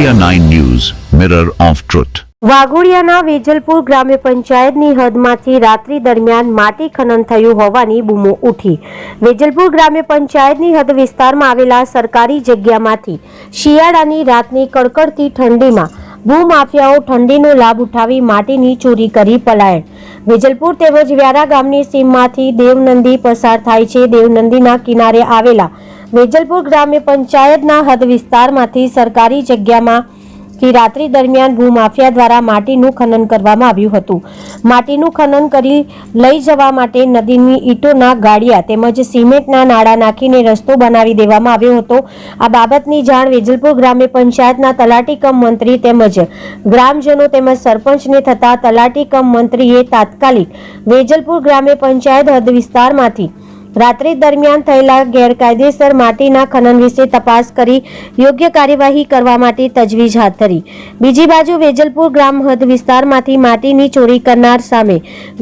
9 news mirror of truth વાઘોડિયાના વેજલપુર ગ્રામ્ય પંચાયતની હદમાંથી રાત્રિ દરમિયાન માટી ખનન થયું હોવાની બૂમો ઉઠી. વેજલપુર ગ્રામ્ય પંચાયતની હદ વિસ્તારમાં આવેલા સરકારી જગ્યામાંથી શિયાળાની રાતની કડકડતી ઠંડીમાં ભૂમાફિયાઓ ઠંડીનો લાભ ઉઠાવી માટીની ચોરી કરી પલાયન. વેજલપુર તેમજ વ્યારા ગામની સીમમાંથી દેવનંદી પસાર થાય છે. દેવનંદીના કિનારે આવેલા વેજલપુર ગ્રામ્ય પંચાયતના હદ વિસ્તારમાંથી સરકારી જગ્યામાં થી રાત્રિ દરમિયાન ભૂમાફિયા દ્વારા માટીનું ખનન કરવામાં આવ્યું હતું. માટીનું ખનન કરી લઈ જવા માટે નદીની ઈંટોના ગાડિયા તેમજ સિમેન્ટના નાળા નાખીને રસ્તો બનાવી દેવામાં આવ્યો હતો. આ બાબતની જાણ વેજલપુર ગ્રામ્ય પંચાયતના તલાટી કમ મંત્રી તેમજ ગ્રામજનો તેમજ સરપંચને થતા તલાટી કમ મંત્રીએ તાત્કાલિક વેજલપુર ગ્રામ્ય પંચાયત હદ વિસ્તારમાંથી રાત્રિ દરમિયાન થયેલા ગેરકાયદેસર માટીના ખનન વિશે તપાસ કરી યોગ્ય કાર્યવાહી કરવા માટે તજવીજ હાથ ધરી. બીજી બાજુ વેજલપુર ગ્રામ હદ વિસ્તારમાંથી માટીની ચોરી કરનાર સામે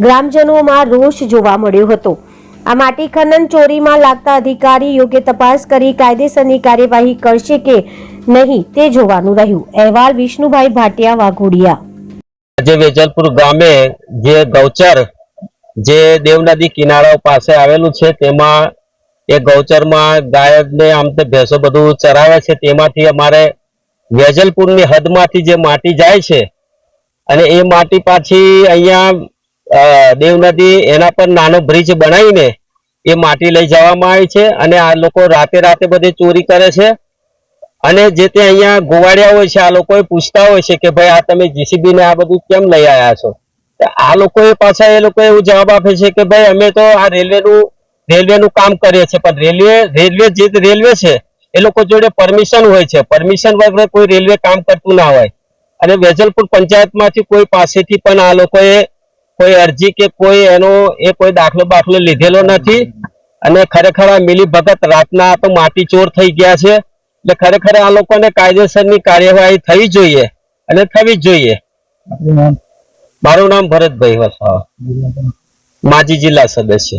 ગ્રામજનોમાં રોષ જોવા મળ્યો હતો. આ માટી ખનન ચોરીમાં લાગતા અધિકારી યોગ્ય તપાસ કરી કાયદેસરની કાર્યવાહી કરશે કે નહીં તે જોવાનું રહ્યું. અહેવાલ વિષ્ણુભાઈ ભાટિયા વાઘોડિયા. આજે વેજલપુર ગામે જે ગૌચર જે દેવનદી કિનારા પાસે આવેલું છે, તેમાં એ ગૌચરમાં ગાય ને આમ તે ભેંસો બધું ચરાવે છે, તેમાંથી અમારે વેજલપુરની હદમાંથી જે માટી જાય છે, અને એ માટી પાછી અહીંયા દેવનદી એના પર નાનો બ્રિજ બનાવીને એ માટી લઈ જવામાં આવી છે, અને આ લોકો રાતે રાતે બધી ચોરી કરે છે, અને જે તે અહીંયા ગોવાડ્યા હોય છે, આ લોકોએ પૂછતા હોય છે કે ભાઈ આ તમે જીસીબી ને આ બધું કેમ લઈ આવ્યા છો? આ લોકોએ પાછા એ લોકો એવું જવાબ આપે છે કે ભાઈ, અમે તો આ રેલવેનું રેલવેનું કામ કરીએ છીએ, પણ રેલવે રેલવે જે રેલવે છે, એ લોકો જોડે પરમિશન હોય છે. પરમિશન વગર કોઈ રેલવે કામ કરતું ના હોય. અને વેજલપુર પંચાયતમાંથી કોઈ પાસેથી પણ આ લોકોએ કોઈ અરજી કે કોઈ એનો, એ કોઈ દાખલો બાખલો લીધેલો નથી. અને ખરેખર આ મિલી ભગત રાતના તો માટી ચોર થઈ ગયા છે. એટલે ખરેખર આ લોકોને કાયદેસરની કાર્યવાહી થવી જોઈએ અને થવી જ જોઈએ. મારું નામ ભરતભાઈ વસાવા. માજી જિલ્લા સદસ્ય.